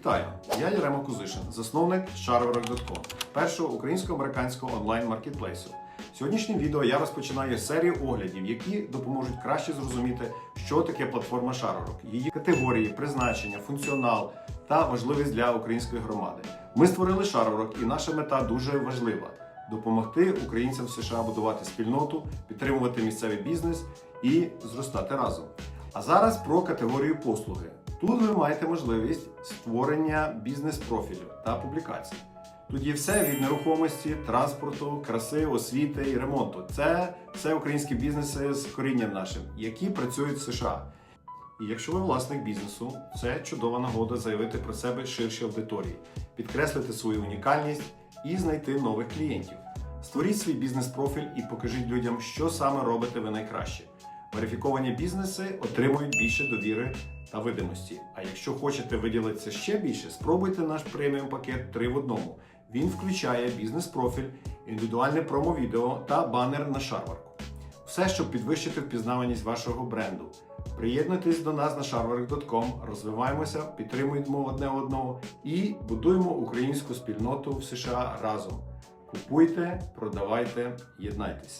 Вітаю! Я Ярема Кузишин, засновник Sharwarok.com, першого українсько-американського онлайн-маркетплейсу. Сьогоднішнім відео я розпочинаю серію оглядів, які допоможуть краще зрозуміти, що таке платформа Sharwarok, її категорії, призначення, функціонал та важливість для української громади. Ми створили Sharwarok, і наша мета дуже важлива допомогти українцям в США будувати спільноту, підтримувати місцевий бізнес і зростати разом. А зараз про категорію послуги. Тут ви маєте можливість створення бізнес-профілю та публікацій. Тут є все від нерухомості, транспорту, краси, освіти і ремонту. Це все українські бізнеси з корінням нашим, які працюють в США. І якщо ви власник бізнесу, це чудова нагода заявити про себе ширшій аудиторії, підкреслити свою унікальність і знайти нових клієнтів. Створіть свій бізнес-профіль і покажіть людям, що саме робите ви найкраще. Верифіковані бізнеси отримують більше довіри та видимості. А якщо хочете виділитися ще більше, спробуйте наш преміум пакет 3 в одному. Він включає бізнес-профіль, індивідуальне промо-відео та банер на шарварку. Все, щоб підвищити впізнаваність вашого бренду. Приєднуйтесь до нас на sharwark.com, розвиваємося, підтримуємо одне одного і будуємо українську спільноту в США разом. Купуйте, продавайте, єднайтесь.